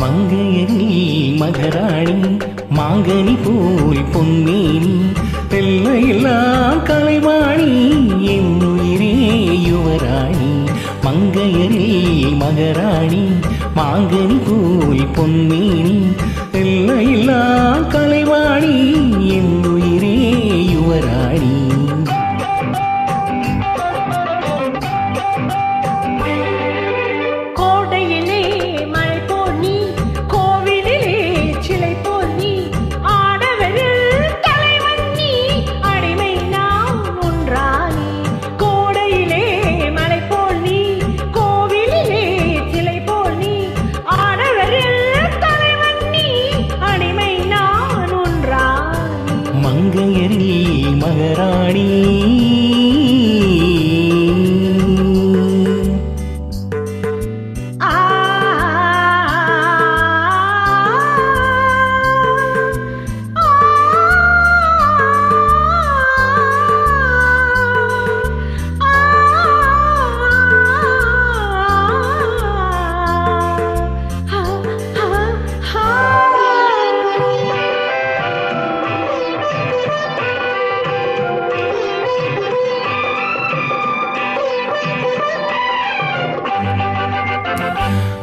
மங்கையணி மகராணி மாங்கனி போல் பொன்மேனி பெல்லையெல்லாம் கலைவாணி என்னுயிரே யுவராணி. மங்கையணி மகராணி மாங்கனி போல் பொன்மேனி எல்லையெல்லாம் கலைவாணி என்னுயிரே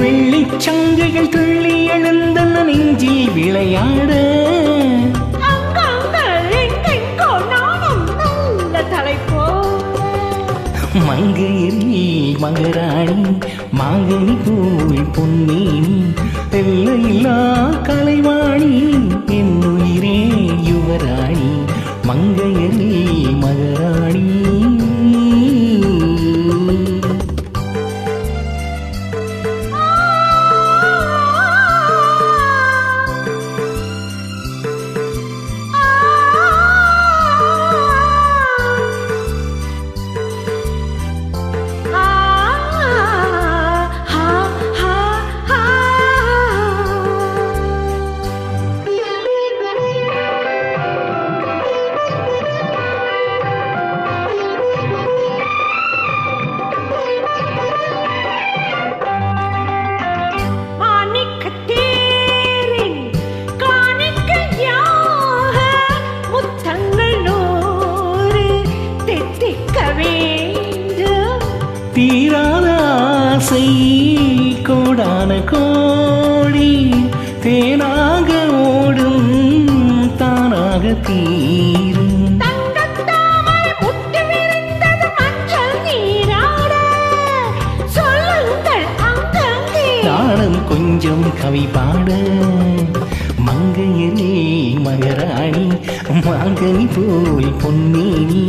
வெள்ளிச்சங்கைகள் துள்ளி எழுந்த நெஞ்சில் விளையாட. மங்கையரி மகராணி மாங்கனி போல் பொன்னேனி எல்லையில்லா கலைவாணி என்னுயிரே யுவராணி மங்கையரி மகராணி. தீராத ஆசை கோடான கோடி தேனாக ஓடும் தானாக தீரும். கொஞ்சம் கவி பாட மங்கையரே மகராணி மாங்கனி போல் பொன்னேனி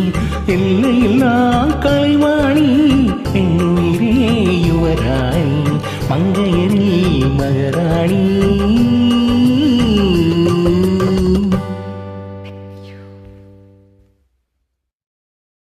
எல்லையில்லா கலைவாணி என்னுயிரே யுவராணி மங்கையரே மகராணி.